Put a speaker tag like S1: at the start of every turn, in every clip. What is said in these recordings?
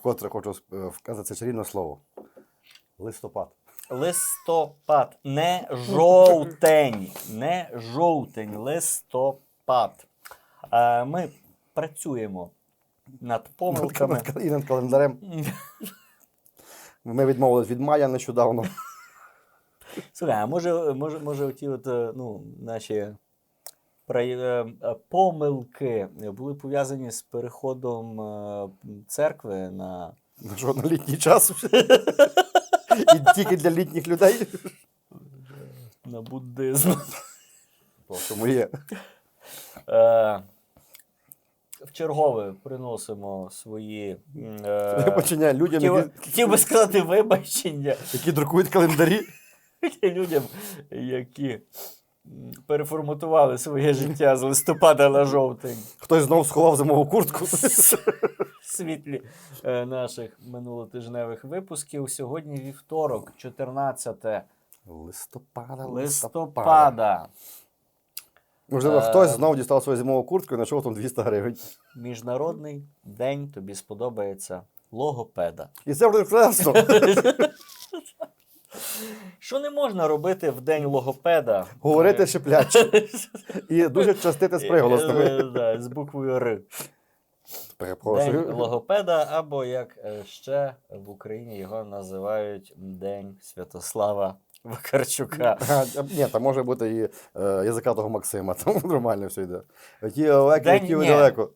S1: вкотре хочу е, вказати це чарівне слово. Листопад.
S2: Листопад. Не жовтень. Не жовтень. Листопад. Е, Ми працюємо над помилками.
S1: І над календарем. Ми відмовились від мая нещодавно.
S2: Слухай, а може, може, може оті от, е, ну, наші помилки були пов'язані з переходом е, церкви на.
S1: На що на літній час. І тільки для літніх людей.
S2: на буддизм.
S1: Тому є.
S2: Е, в чергове приносимо свої. Е,
S1: Вибачення людям,
S2: хотів,
S1: які,
S2: хотів би сказати вибачення
S1: які друкують календарі.
S2: людям, які переформатували своє життя з листопада на жовтень.
S1: Хтось знов сховав зимову куртку.
S2: світлі е, наших минулотижневих випусків. Сьогодні вівторок, 14
S1: Листопада,
S2: листопада.
S1: Можливо,
S2: Е,
S1: хтось знов дістав свою зимову куртку і знайшов там 200 гривень.
S2: Міжнародний день тобі сподобається логопеда.
S1: І це буде класно.
S2: Що не можна робити в день логопеда?
S1: Говорити
S2: Е,
S1: шипляче. І дуже частити з
S2: е,
S1: приголосними.
S2: да, З буквою Р. День логопеда, або як е, ще в Україні його називають День Святослава Вакарчука.
S1: Ні, там може бути і е, язикатого Максима, там нормально все йде.
S2: Ні.
S1: далеко.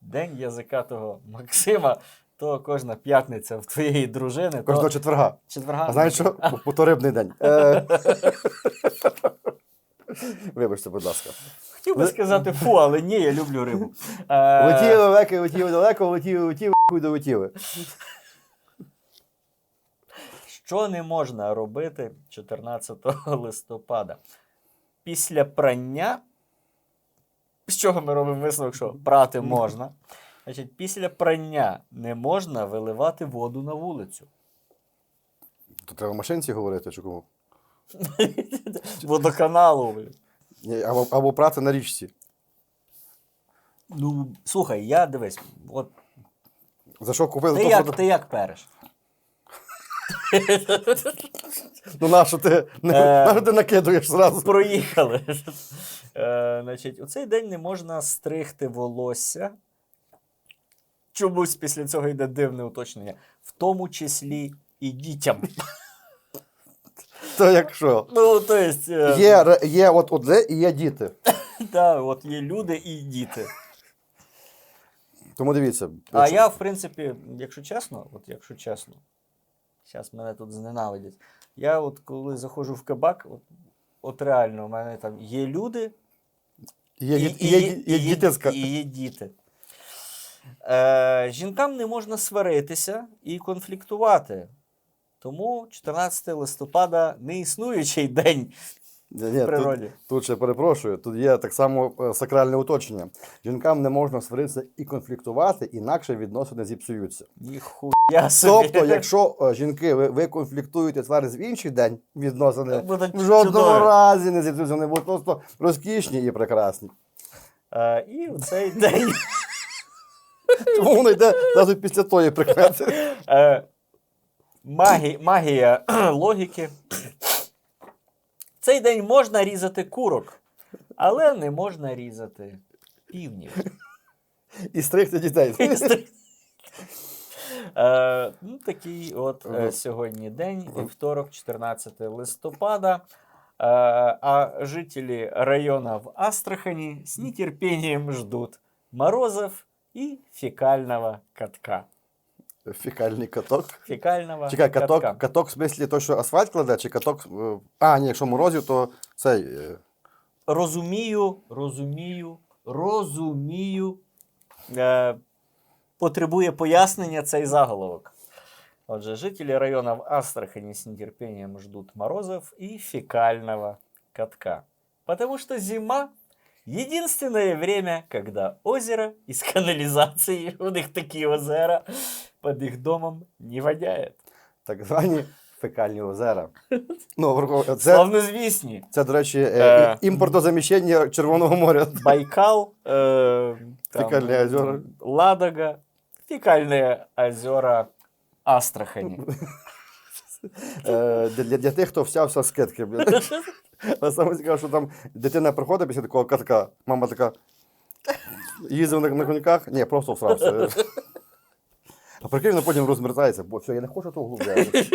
S2: День язикатого Максима, то кожна п'ятниця в твоєї дружини.
S1: Кожного
S2: то
S1: четверга.
S2: четверга.
S1: А знаєш що? Бо- Бо то рибний день. Е. Вибачте, будь ласка.
S2: Хотів би сказати фу, але ні, я люблю рибу.
S1: Летіли
S2: Е,
S1: лелеки, летіли далеко, летіли, летіли, хуй долетіли.
S2: що не можна робити 14 листопада? Після прання, з чого ми робимо висновок, що прати можна. Значить, після прання не можна виливати воду на вулицю.
S1: То треба машинці говорити, чи кому?
S2: Водоканалу.
S1: Ні, Або, або прати на річці.
S2: Ну, слухай, я дивись, от
S1: За що купили?
S2: ти
S1: то
S2: як, ти як переш?
S1: Ну на що ти, не,
S2: Е.
S1: на що ти накидуєш зразу?
S2: Проїхали. Е, значить, у цей день не можна стригти волосся. Чомусь після цього йде дивне уточнення. В тому числі і дітям.
S1: То якщо.
S2: Ну, то есть, е,
S1: Є, є от одне і є діти.
S2: да, от є люди і діти.
S1: Тому дивіться.
S2: А
S1: якщо-
S2: я, в принципі, якщо чесно, от якщо чесно, зараз мене тут зненавидять. Я от коли заходжу в кабак, от, от реально, у мене там є люди,
S1: Є,
S2: І-
S1: є,
S2: і-
S1: є,
S2: і-
S1: є
S2: і-
S1: дітинська.
S2: І є діти. Е, жінкам не можна сваритися і конфліктувати. Тому 14 листопада не існуючий день
S1: Ні,
S2: в природі.
S1: Тут, тут ще перепрошую, тут є так само е, сакральне уточнення. Жінкам не можна сваритися і конфліктувати, інакше відносини зіпсуються.
S2: Ніхуя собі.
S1: Тобто, якщо е, жінки ви, ви конфліктуєте сваритесь в інший день, відносини в жодному
S2: чудові.
S1: разі не зіпсуються, вони будуть просто розкішні і прекрасні.
S2: Е, і в цей день
S1: Чому воно йде навіть після тої прикмети?
S2: е, магі, магія логіки. В цей день можна різати курок, але не можна різати півнів.
S1: І стригти дітей.
S2: Е, ну, такий от е, сьогодні день, вівторок, 14 листопада. Е, а жители района в Астрахани с нетерпением ждут морозов и фекального катка.
S1: Фікальний каток.
S2: Фекального
S1: Чекай, каток,
S2: катка.
S1: каток в смислі той, що асфальт кладе, чи каток. е, А, ні, якщо морозів, то цей. е,
S2: Розумію, розумію, розумію. Е, потребує пояснення цей заголовок. Отже, жители района в Астрахани с нетерпением ждут морозов и фекального катка. Потому что зима – единственное время, когда озеро из канализации, у них такие озера, под их домом не воняет.
S1: так звані фекальні озера. Ну, врахов- це,
S2: Славнозвісні.
S1: це, до речі, е,
S2: Е.
S1: і- імпортозаміщення Червоного моря.
S2: Байкал, э, там,
S1: Фекальные озера.
S2: Ладога, фекальные озера Астрахани.
S1: Е, для, для тих, хто всявся з китки. блін. Але саме цікаве, що там дитина приходить після такого катка, мама така. Їздив на, на коньках? Ні, просто всрався. А прикинь, вона потім розмертається, бо все, я не хочу того глубляти.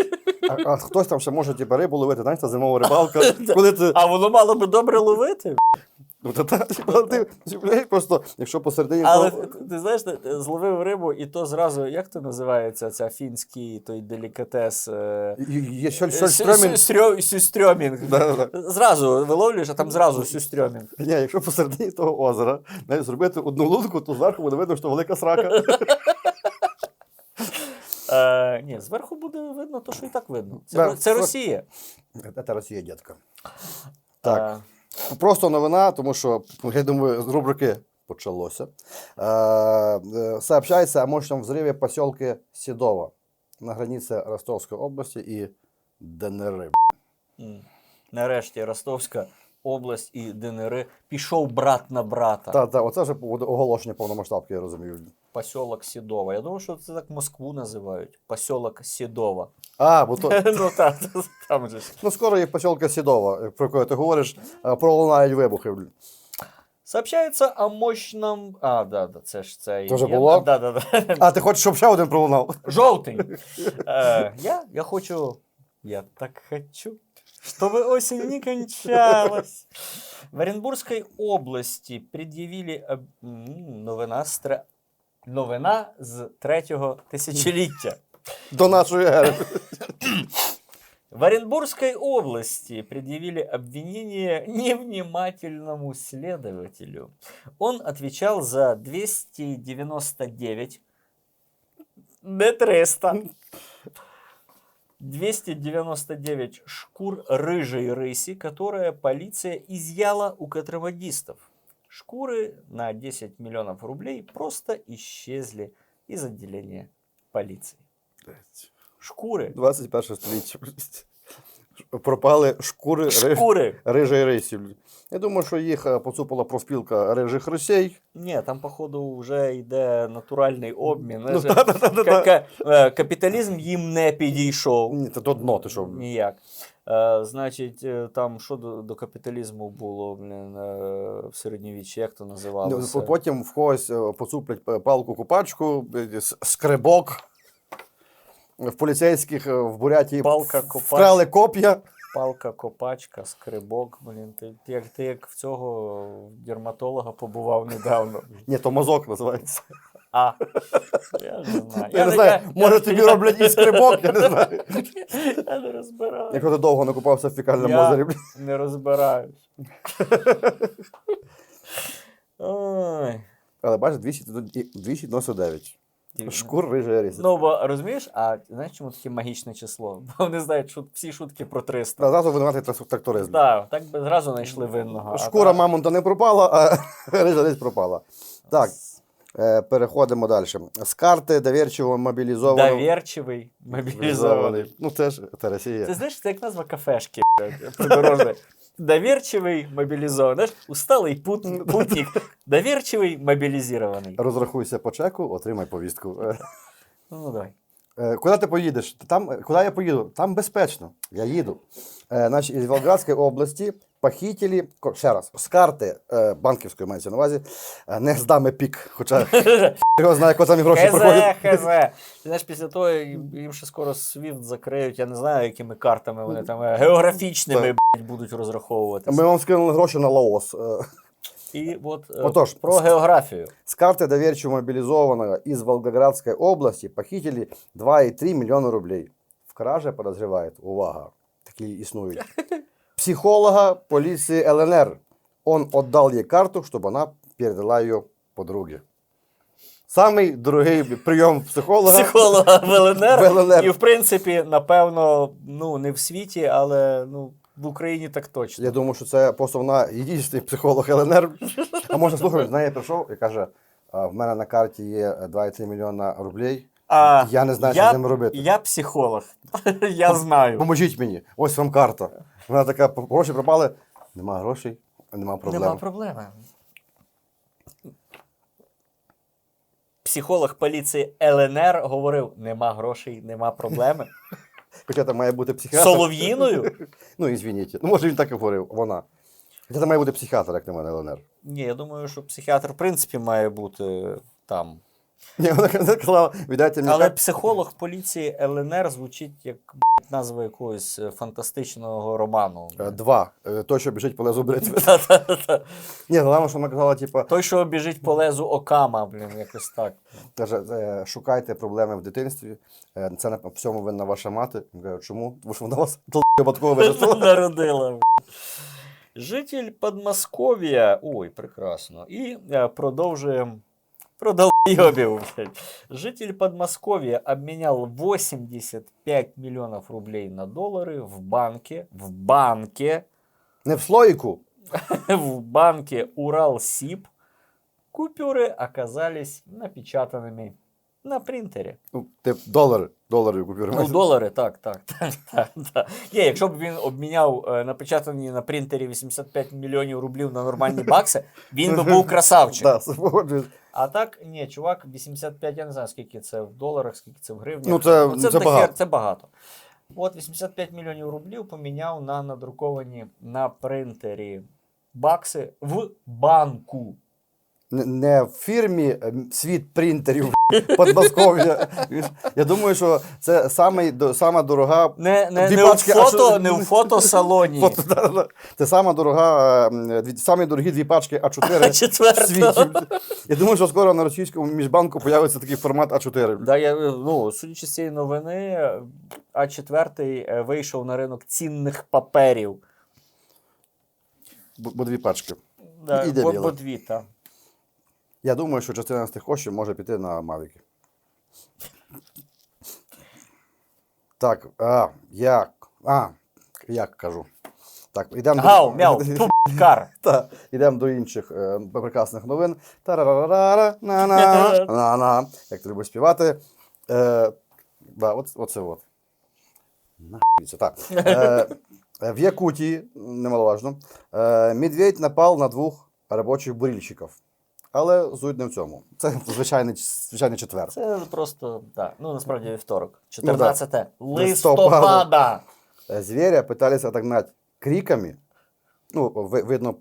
S1: А, а хтось там ще може типу, рибу ловити, знаєш, та зимова рибалка. Коли ти,
S2: А воно мало би добре ловити.
S1: Просто, якщо посередині
S2: Але ти, знаєш, зловив рибу, і то зразу, як то називається, ця фінський той делікатес. е, Сюстрьомінг. Зразу виловлюєш, а там зразу сюстрьомінг.
S1: Ні, якщо посередині того озера навіть зробити одну лунку, то зверху буде видно, що велика срака.
S2: Е, ні, зверху буде видно, то що і так видно. Це, це Росія.
S1: Це Росія, дітка. Так.
S2: Е,
S1: Просто новина, тому що, я думаю, з рубрики почалося. Е, Сообщається Сообщается о мощном взриві поселке Сідова на границі Ростовської області і ДНР.
S2: Нарешті Ростовська область і ДНР пішов брат на брата.
S1: Та, та, оце вже оголошення повномасштабки, я розумію.
S2: Посілок Сідова. Я думаю, що це так Москву називають. Посілок Сідова.
S1: А, бо то,
S2: ну так, там же
S1: ну скоро є поселка Сідова, про яку ти говориш, пролунають вибухи.
S2: Сообщається о мощном. А, да, да, це ж це. і
S1: Тоже
S2: є.
S1: було?
S2: Да, да, да.
S1: А, ти хочеш, щоб ще один пролунав?
S2: Жовтий. Е, я, я хочу. Я так хочу, чтобы осень не кончалась. В Оренбургской области пред'явили об- новина з тре- новина з третього тисячоліття.
S1: До нашої ери.
S2: В Оренбургской области предъявили обвинение невнимательному следователю. Он отвечал за 299, не 300, 299 шкур рыжей рыси, которые полиция изъяла у контрабандистов. Шкуры на 10 миллионов рублей просто исчезли из отделения полиции. Шкуры.
S1: 21 століття. Пропали шкури ри-
S2: Шкуры.
S1: рижої рисі. Я думаю, що їх е, поцупила профспілка рижих рисей.
S2: Ні, там, походу, вже йде натуральний обмін.
S1: Ну,
S2: Знаєш,
S1: та-та-та-та.
S2: ка- е, Капіталізм їм не підійшов.
S1: Ні, то дно, ти що.
S2: Ніяк. Е, Значить, е, там що до, до капіталізму було блін, в середньовіччі, як то
S1: Ну,
S2: називалося?
S1: Потім в когось поцуплять палку купачку, е, скребок. В поліцейських е, в Бурятії
S2: Палка,
S1: вкрали коп'я.
S2: Палка, копачка, скрибок. Блін, ти, ти, як, ти як в цього дерматолога побував недавно.
S1: Ні, то мазок називається.
S2: А. Я не знаю.
S1: Я не знаю, може тобі роблять і скрибок, я не знаю.
S2: Я не розбираю.
S1: Якщо ти довго не купався в фекальному
S2: Я
S1: озері.
S2: не розбираюсь. Ой.
S1: Але бачиш, 299. Шкур рижої риси.
S2: Ну, бо розумієш, а знаєш, чому таке магічне число? Бо вони знають шут, всі шутки про 300.
S1: Зразу винуватий трас- тракторист.
S2: Так, так би зразу знайшли винного.
S1: Шкура
S2: так-
S1: мамонта не пропала, а рижа десь пропала. Так, е, переходимо далі. З карти довірчиво мобілізованого.
S2: Довірчивий, мобілізований.
S1: Ну, це ж це Росія.
S2: Ти знаєш, це як назва кафешки придорожної. Довірчивий, мобілізований. Знаєш, усталий пут, путник. Довірчивий, мобілізований.
S1: Розрахуйся по чеку, отримай повістку.
S2: Ну, давай.
S1: е, Куди ти поїдеш? Там, куди я поїду? Там безпечно. Я їду. Е, Значить, із Волградської області похитили, ще раз, з карти е, банківської мається на увазі, е, не здаме пік, хоча його знає, куди там гроші
S2: Хз,
S1: проходять.
S2: хз. Ти знаєш, після того їм ще скоро свіфт закриють, я не знаю, якими картами вони там географічними будуть розраховуватися.
S1: Ми вам скинули гроші на Лаос.
S2: І от
S1: Отож,
S2: про географію.
S1: С карты доверчиво мобилизованного из Волгоградской области похитили 2,3 миллиона рублей. В краже подозревает, увага, такие існують, психолога полиции ЛНР. Он отдал ей карту, чтобы она передала ее подруге. Самый дорогий прийом психолога.
S2: Психолога в ЛНР.
S1: В ЛНР.
S2: І, в принципі, напевно, ну, не в світі, але ну, в Україні так точно.
S1: Я думаю, що це просто вона єдиний психолог ЛНР. А може, слухай, з неї прийшов і каже: в мене на карті є 2,3 мільйона рублей.
S2: А,
S1: Я не знаю, що з ними робити.
S2: Я психолог. я знаю.
S1: Поможіть мені, ось вам карта. Вона така, гроші пропали, нема грошей, нема проблем.
S2: Нема проблеми. психолог поліції ЛНР говорив: нема грошей, нема проблеми.
S1: Хоча там має бути психіатр.
S2: Солов'їною?
S1: Ну, ізвініть. Ну, може він так і говорив, вона. Хоча там має бути психіатр, як на мене, ЛНР.
S2: Ні, я думаю, що психіатр, в принципі, має бути там.
S1: Ні, вона казала, віддайте мені.
S2: Але психолог поліції ЛНР звучить як назва якогось е, фантастичного роману.
S1: Е, Два. Е, Той, що біжить по лезу бритви. Ні, головне, що вона казала, типу,
S2: Той, що біжить по лезу окама, блін, якось так.
S1: каже, шукайте проблеми в дитинстві. Це на всьому винна ваша мати. Я кажу, чому? Тому що вона вас випадково виростила.
S2: Народила. Житель Подмосков'я. Ой, прекрасно. І продовжуємо. Про долбоебів, блядь. Житель Подмосковья обменял 85 миллионов рублей на доллары в банке, в банке,
S1: Не в слоїку.
S2: в банке Уралсиб. Купюры оказались напечатанными на принтере.
S1: Ну, тип долари. Долари купюри.
S2: Ну, долари, так, так, так, так, так. Ні, якщо б він обміняв е, напечатані на принтері 85 мільйонів рублів на нормальні бакси, він би був красавчик.
S1: Погоджуюсь.
S2: А так, ні, чувак, 85, я не знаю, скільки це в доларах, скільки це в гривнях.
S1: Ну, це-
S2: це,
S1: це
S2: дохер-
S1: багато.
S2: це багато. От 85 мільйонів рублів поміняв на надруковані на принтері бакси в банку.
S1: Не- Не в фірмі е, світ принтерів Подмосков'я. Я думаю, що це самий, сама дорога.
S2: Не, не, не,
S1: пачки, а
S2: фото,
S1: що-
S2: не в фотосалоні.
S1: Фото, да, да. Це сама дорога, е, самі дорогі дві пачки А4 в світі. Я думаю, що скоро на російському міжбанку появиться такий формат А4.
S2: Да, я, ну, судячи з цієї новини, А4 е, вийшов на ринок цінних паперів.
S1: Бо дві пачки.
S2: Да,
S1: Іде
S2: бо, бо дві, та.
S1: Я думаю, що частина з тих коштів може піти на Мавіки. Так, а, як? А, як кажу. Так, ідемо
S2: Гау, мяу, кар.
S1: Та, йдемо до інших е, прекрасних новин. Тарарарара, на-на, на-на. Як ти любиш співати. Е, да, от, оце от. Нахуй це так. Е, е, в Якутії, немаловажно, е, медведь напав на двох робочих бурільщиків. Але суть не в цьому. Це звичайний, звичайний четвер.
S2: Це просто, так, ну насправді вівторок.
S1: Ну, да. Листопада.
S2: листопада.
S1: Е, Звіря питались отогнати криками. Ну, ви- видно,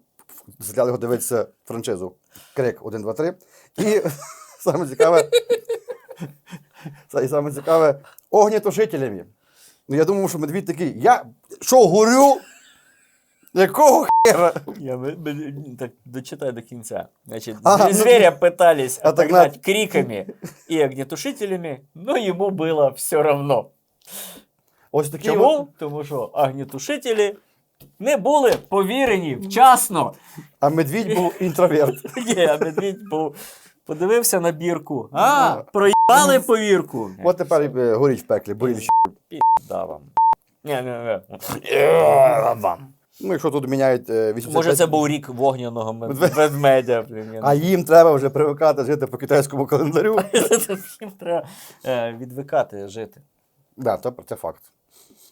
S1: взяли його дивитися франшизу. Крик 1, 2, 3. І саме цікаве. І саме цікаве огнітушителями. Ну, я думав, що медвідь такий. Я що, горю? Якого хера?
S2: Я ми- ми- так дочитай до кінця. Значить,
S1: ну,
S2: зверя пытались
S1: отогнать.
S2: отогнать криками и огнетушителями, но ему было все равно.
S1: Ось такі.
S2: Чому? Тому що огнетушителі не були повірені вчасно.
S1: А медвідь був інтроверт.
S2: Ні, а медвідь був. Подивився на бірку. А, проїбали повірку.
S1: От тепер і, е, горіть в пеклі, бурільщик.
S2: Да вам. Ні, ні, ні. Вам.
S1: Ну, якщо тут міняють е, 85...
S2: Може, це був рік вогняного мед- ведмедя.
S1: А їм треба вже привикати жити по китайському календарю.
S2: Їм треба е, відвикати жити.
S1: Да, це, факт.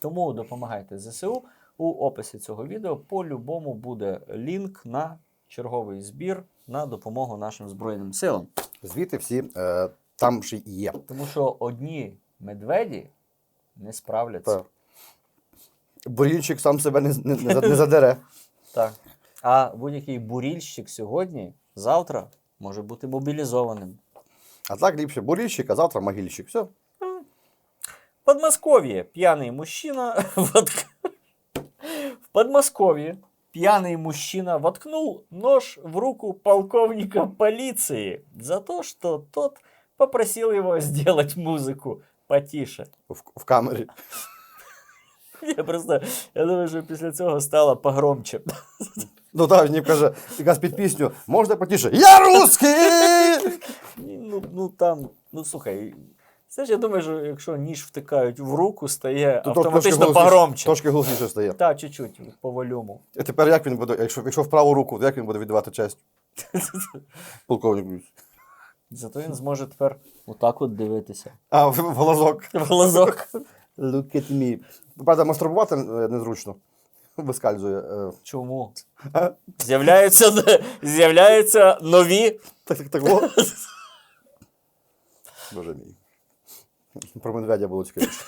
S2: Тому допомагайте ЗСУ. У описі цього відео по-любому буде лінк на черговий збір на допомогу нашим Збройним силам.
S1: Звідти всі е, там ще і є.
S2: Тому що одні медведі не справляться.
S1: Та Бурільщик сам себе не, не, не, за- не задере.
S2: Так. А будь-який бурільщик сьогодні, завтра може бути мобілізованим.
S1: А так ліпше бурільщик, а завтра могильщик. Все.
S2: В Подмосковье пьяный мужчина вотк- В Подмосковье пьяный мужчина воткнул нож в руку полковника полиции за то, что тот попросил его сделать музыку потише.
S1: В, в камері.
S2: Я просто я думаю, що після цього стало погромче.
S1: Ну так, він каже, якраз під пісню, можна потіше. Я русський!
S2: Ну, ну там, ну слухай. Ж я думаю, що якщо ніж втикають в руку, стає
S1: То трошки
S2: автоматично
S1: голосніше-
S2: погромче.
S1: Трошки голосніше стає.
S2: Та, чуть-чуть, по волюму.
S1: І тепер як він буде, якщо, якщо в праву руку, як він буде віддавати честь? Полковник.
S2: Зато він зможе тепер отак от дивитися.
S1: А, в, в глазок.
S2: В глазок.
S1: Look at me. Правда, мастурбувати е, незручно. Вискальзує. е.
S2: Чому? З'являються, з'являються нові.
S1: Так, так, так. о. Боже мій. Про медведя було цікавіше.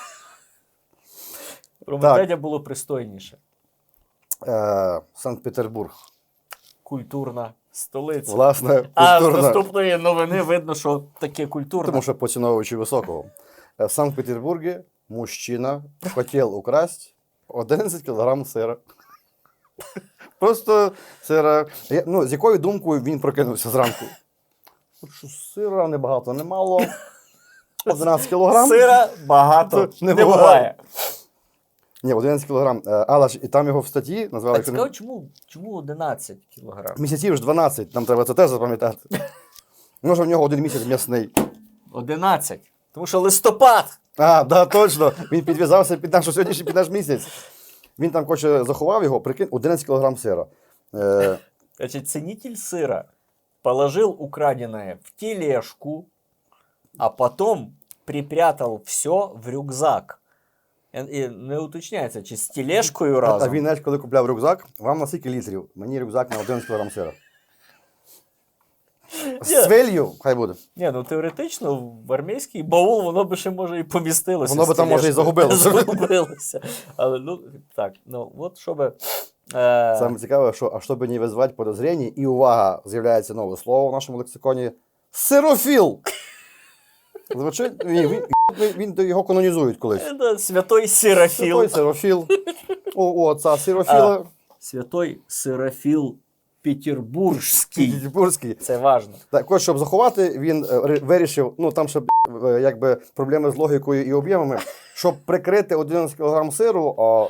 S2: Про медведя було пристойніше.
S1: Е, Санкт-Петербург.
S2: Культурна столиця.
S1: Власне,
S2: А з наступної новини видно, що таке культурне.
S1: Тому що поціновуючи високого. Е, В Санкт-Петербурге мужчина хотів украсть 11 кілограм сира. Просто сира. Я- Ну, з якою думкою він прокинувся зранку? От що сира небагато, немало. 11 кілограм.
S2: Сира багато
S1: Не
S2: не,
S1: буває.
S2: буває.
S1: Ні, 11 кілограм. Е, Але ж і там його в статті назвали.
S2: А
S1: що
S2: цікаво, чому, чому 11 кілограм?
S1: Місяців ж 12, нам треба це теж запам'ятати. Може, в нього один місяць м'ясний.
S2: 11. Тому що листопад.
S1: А, да, точно. Він підв'язався під наш сьогоднішній під наш місяць. Він там хоче заховав його, прикинь, 11 кілограм сира. Е,
S2: Значит, ценитель сыра положил украденное в тележку, а потом припрятал все в рюкзак. І- І не уточняється, чи з тележкою
S1: а
S2: разом.
S1: він, знаєш, коли купляв рюкзак, вам на скільки літрів? Мені рюкзак на 11 кілограм сира. З
S2: Ні.
S1: цвелью, хай буде.
S2: Ні, ну теоретично в армійський баул воно би ще може і помістилося.
S1: Воно би там, може, і загубилося.
S2: Загубилося. Але ну так, ну от щоб. Е,
S1: Саме цікаве, що а щоб не визвати подозріння, і увага, з'являється нове слово в нашому лексиконі сирофіл. Звучить, він, він, він, він його канонізують колись.
S2: це святой Серафіл.
S1: Той сирофіл. У, у отца сирофіла.
S2: Святой Серафіл Петербурзький.
S1: Петербурзький.
S2: Це важно.
S1: Так, щоб заховати, він е, вирішив, ну там ще е, якби проблеми з логікою і об'ємами, щоб прикрити 11 кг сиру, а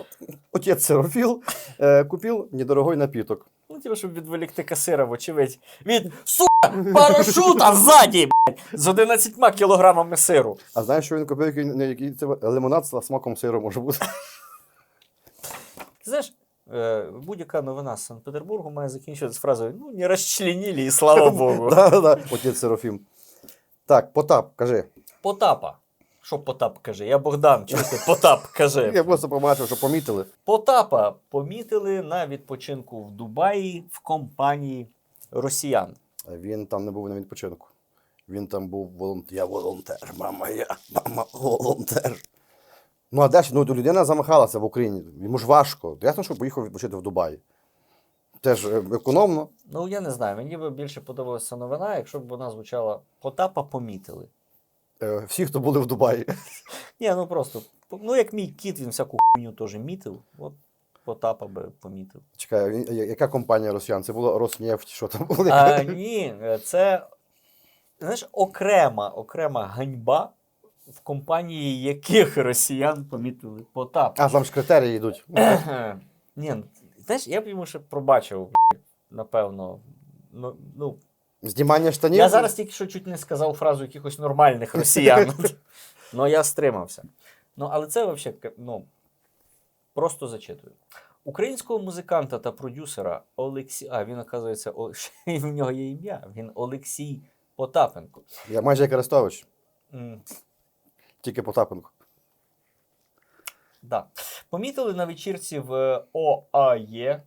S1: отець сирофіл е, купив недорогой напіток.
S2: Ну, типу, щоб відволікти касира, вочевидь. Від сука, парашута ззаді, блядь, з 11 кілограмами сиру.
S1: А знаєш, що він купив, який, який це лимонад з смаком сиру може бути?
S2: Знаєш, будь-яка новина з Санкт-Петербургу має закінчуватися фразою ну, не розчленили, і слава Богу.
S1: Отець сирофім. Так, Потап, кажи.
S2: Потапа. Що Потап каже? Я Богдан, чого ти Потап
S1: Я просто побачив, що помітили.
S2: Потапа помітили на відпочинку в Дубаї в компанії росіян.
S1: Він там не був на відпочинку. Він там був волонтер. Я волонтер, мама, я мама волонтер. Ну, а де ж ну, людина замахалася в Україні. Йому ж важко. Ясно, що поїхав відпочити в Дубаї. Теж е, економно.
S2: Ну, я не знаю, мені би більше подобалася новина, якщо б вона звучала Потапа помітили.
S1: Е, Всі, хто були в Дубаї.
S2: Ні, ну просто, ну як мій кіт, він всяку хуйню теж мітив, от Потапа би помітив.
S1: Чекай, він- я- яка компанія росіян? Це було Роснефть, що там було?
S2: А, ні, це знаєш, окрема, окрема ганьба, в компанії яких росіян помітили Потапа.
S1: А, там ж критерії йдуть.
S2: Ні, ну, знаєш, я б йому ще пробачив, напевно. Ну, ну,
S1: Знімання штанів.
S2: я зараз тільки що чуть не сказав фразу якихось нормальних росіян. Ну, я стримався. Ну, але це взагалі, ну, просто зачитую. Українського музиканта та продюсера Олексій. А, він, оказується, О- в нього є ім'я. Він Олексій Потапенко.
S1: Я майже як Арестович, тільки Потапенко.
S2: Да. Помітили на вечірці в ОАЄ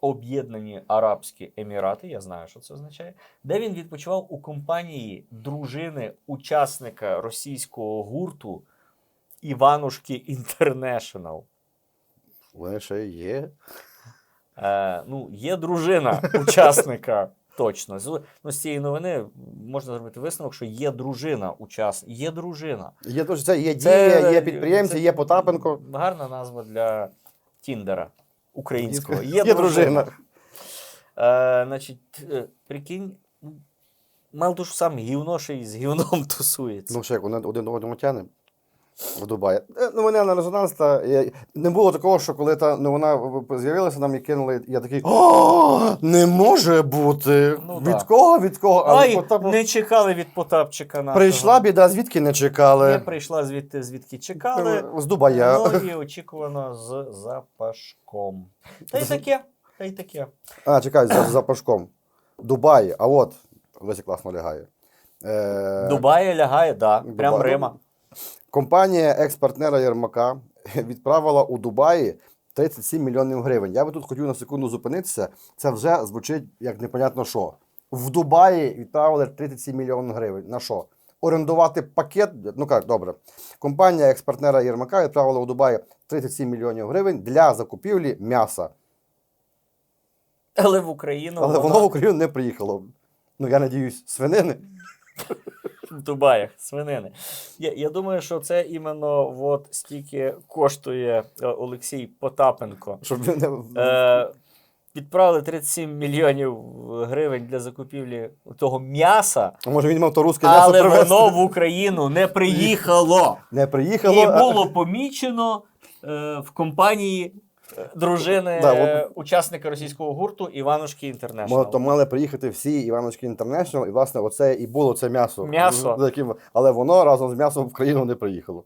S2: Об'єднані Арабські Емірати, я знаю, що це означає, де він відпочивав у компанії дружини учасника російського гурту Іванушки Інтернешнл.
S1: Ще є.
S2: Е, ну, є дружина учасника. Точно. З, ну, з цієї новини можна зробити висновок, що є дружина учасника. Є дружина.
S1: Є теж це є
S2: Це-
S1: дія, є підприємці,
S2: це
S1: є Потапенко.
S2: Гарна назва для Тіндера українського.
S1: Є дружина.
S2: Е, значить, е, прикинь, мало того, що сам гівно ще й з гівном тусується.
S1: Ну, ще як один один одному тяне в Дубаї. Е, Ну, мене на резонанс та я- не було такого, що коли та новина з'явилася, нам і кинули, я такий О, не може бути.
S2: Ну,
S1: від
S2: да.
S1: кого? Від кого?
S2: Ай,
S1: Потапов-
S2: не чекали від Потапчика нашого.
S1: Прийшла біда, звідки не чекали.
S2: Не прийшла звідти, звідки чекали.
S1: З Дубая.
S2: Ну і очікувано з запашком. Та й таке, та й таке.
S1: А, чекай, за, за пашком. Дубай, а от Леся класно лягає. Е,
S2: Дубай лягає, да, прям. Рима.
S1: Компанія екс-партнера Єрмака відправила у Дубаї 37 мільйонів гривень. Я би тут хотів на секунду зупинитися. Це вже звучить як непонятно що. В Дубаї відправили 37 мільйонів гривень. На що? орендувати пакет. Ну як, добре. Компанія експортнера Єрмака відправила у Дубай 37 мільйонів гривень для закупівлі м'яса.
S2: Але в Україну
S1: Але
S2: воно
S1: в Україну не приїхало. Ну, я надіюсь, свинини.
S2: в Дубаях, свинини. Я, я думаю, що це іменно от стільки коштує е, Олексій Потапенко.
S1: Щоб він не...
S2: Е, відправили 37 мільйонів гривень для закупівлі того м'яса,
S1: А Може він мав то русське м'ясо
S2: але
S1: привезти?
S2: воно в Україну не приїхало.
S1: Не приїхало.
S2: І було помічено е, в компанії дружини
S1: Да,
S2: е, учасника російського гурту Іванушки Інтернешнл.
S1: Мо- То мали приїхати всі Іваночки Інтернешнл, і власне оце і було це м'ясо.
S2: М'ясо.
S1: За яким- Але воно разом з м'ясом в країну не приїхало.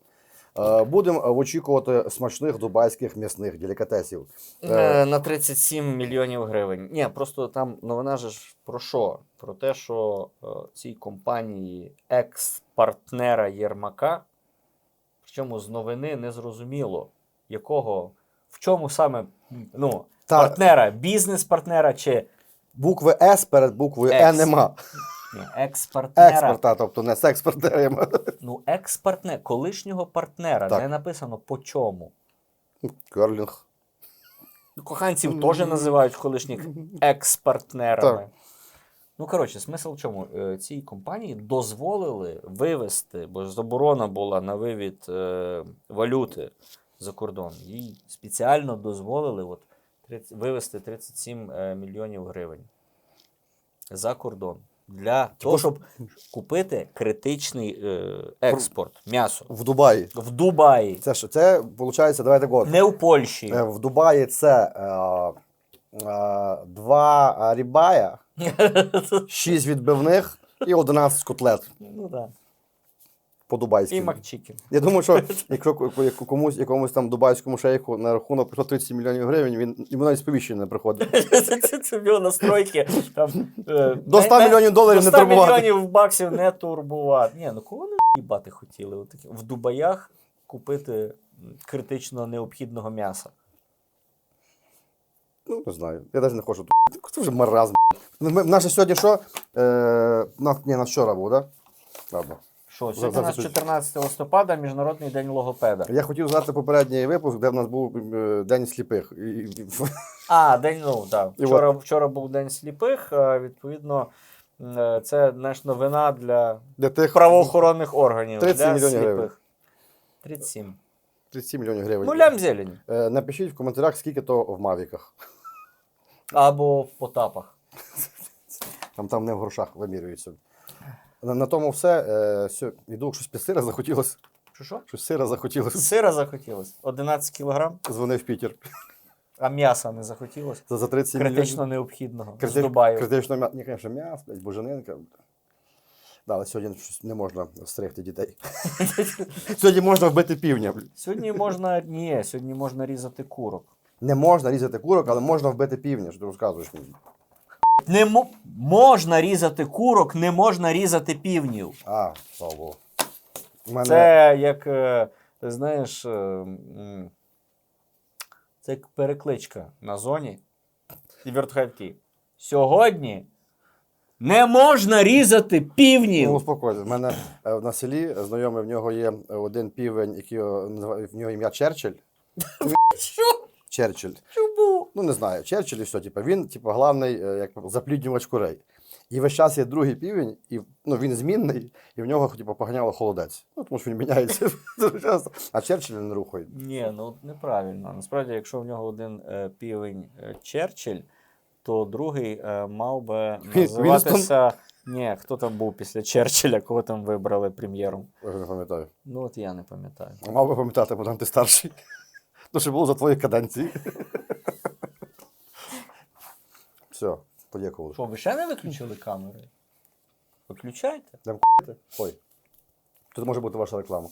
S1: Е, Будемо очікувати смачних дубайських м'ясних делікатесів.
S2: Е, На 37 мільйонів гривень. Ні, просто там новина же ж про що? Про те, що е, цій компанії екс-партнера Єрмака, причому з новини не зрозуміло, якого, в чому саме ну,
S1: Та-
S2: партнера, бізнес-партнера чи
S1: Букви С перед буквою Е
S2: Екс.
S1: нема.
S2: ні, екс-партнера.
S1: Експорта, тобто не секс-партнером.
S2: Ну, екс-партнер, колишнього партнера,
S1: Так.
S2: не написано по чому.
S1: Керлінг.
S2: Ну, Коханців теж називають колишніх екс-партнерами.
S1: Так.
S2: Ну, коротше, смисл в чому? Е, Цій компанії дозволили вивести, бо ж заборона була на вивід е, валюти за кордон. Їй спеціально дозволили от, 30, вивести 37 е, мільйонів гривень за кордон. Для того, щоб купити критичний е, експорт, м'ясо
S1: В Дубаї.
S2: в Дубаї,
S1: Це що? Це, виходить, давайте год.
S2: не у Польщі.
S1: Е, В Дубаї це е, е, два рібая, шість відбивних і 11 котлет
S2: ну да.
S1: По-дубайськи.
S2: І Макчікен.
S1: Я думаю, що якщо комусь якомусь там дубайському шейху на рахунок прийшло 30 мільйонів гривень, він йому навіть сповіщення не приходить.
S2: Це- Це в настройки. Там, е,
S1: До 100
S2: не-
S1: мільйонів доларів
S2: до 100 мільйонів баксів не турбувати. Ні, ну кого не їбати хотіли? В Дубаях купити критично необхідного м'яса.
S1: Ну, не знаю. Я навіть не хочу. Це вже маразм. Ми- Наше сьогодні що? Е, на, ні, на вчора був, так? Да? Ладно.
S2: Що, сьогодні у нас 14 листопада, Міжнародний день логопеда.
S1: Я хотів знати попередній випуск, де в нас був е, День сліпих.
S2: А, день, ну, так.
S1: І
S2: Вчора, вчора був День сліпих, відповідно, е, це знаєш, новина для
S1: для тих
S2: правоохоронних органів.
S1: 30
S2: для
S1: мільйонів
S2: сліпих.
S1: гривень.
S2: 37.
S1: 37 мільйонів гривень.
S2: Ну, лям зелені.
S1: Е, Напишіть в коментарях, скільки то в Мавіках.
S2: Або в Потапах.
S1: Там, там не в грошах вимірюється. На, на тому все. Е, сьо- Іду, щось під сира захотілося.
S2: Що що?
S1: Щось сира захотілося.
S2: Сира захотілося. 11 кілограм,
S1: Дзвонив в Пітер.
S2: а м'яса не захотілося.
S1: За, за 30
S2: Критично необхідного. З Дубаю.
S1: Критично м'ясо. Ні, звісно, м'ясо, блядь, боженинка. Да, але сьогодні щось не можна стригти дітей. сьогодні можна вбити півня. блядь.
S2: Сьогодні можна. Ні, сьогодні можна різати курок.
S1: Не можна різати курок, але можна вбити півня, що ти розказуєш мені.
S2: Не мо- можна різати курок, не можна різати півнів.
S1: А, слава Богу. Мене
S2: Це як, е, ти знаєш, е, це як перекличка на зоні і. Сьогодні не можна різати
S1: Ну,
S2: півнів.
S1: успокойся. У мене е, на селі знайомий в нього є е, один півень, який е, в нього ім'я Черчилль.
S2: Що?
S1: Черчилль.
S2: Чому?
S1: Ну, не знаю, Черчилль і все. Типу, він, типу, головний е, як запліднювач курей. І весь час є другий півень, і ну, він змінний, і в нього типу, поганяло холодець. Ну, тому що він міняється дуже часто. А Черчилль не рухає.
S2: Ні, ну неправильно. Насправді, якщо в нього один е, півень е, Черчилль, то другий е, мав би називатися. Ні, хто там був після Черчилля, кого там вибрали прем'єром?
S1: Я не пам'ятаю.
S2: Ну от я не пам'ятаю.
S1: Мав би пам'ятати, бо там ти старший то що було за твої каденції. Все, подякували.
S2: Що, ви ще не виключили камери? Виключайте. Дам к***ти.
S1: Ой. Тут може бути ваша реклама.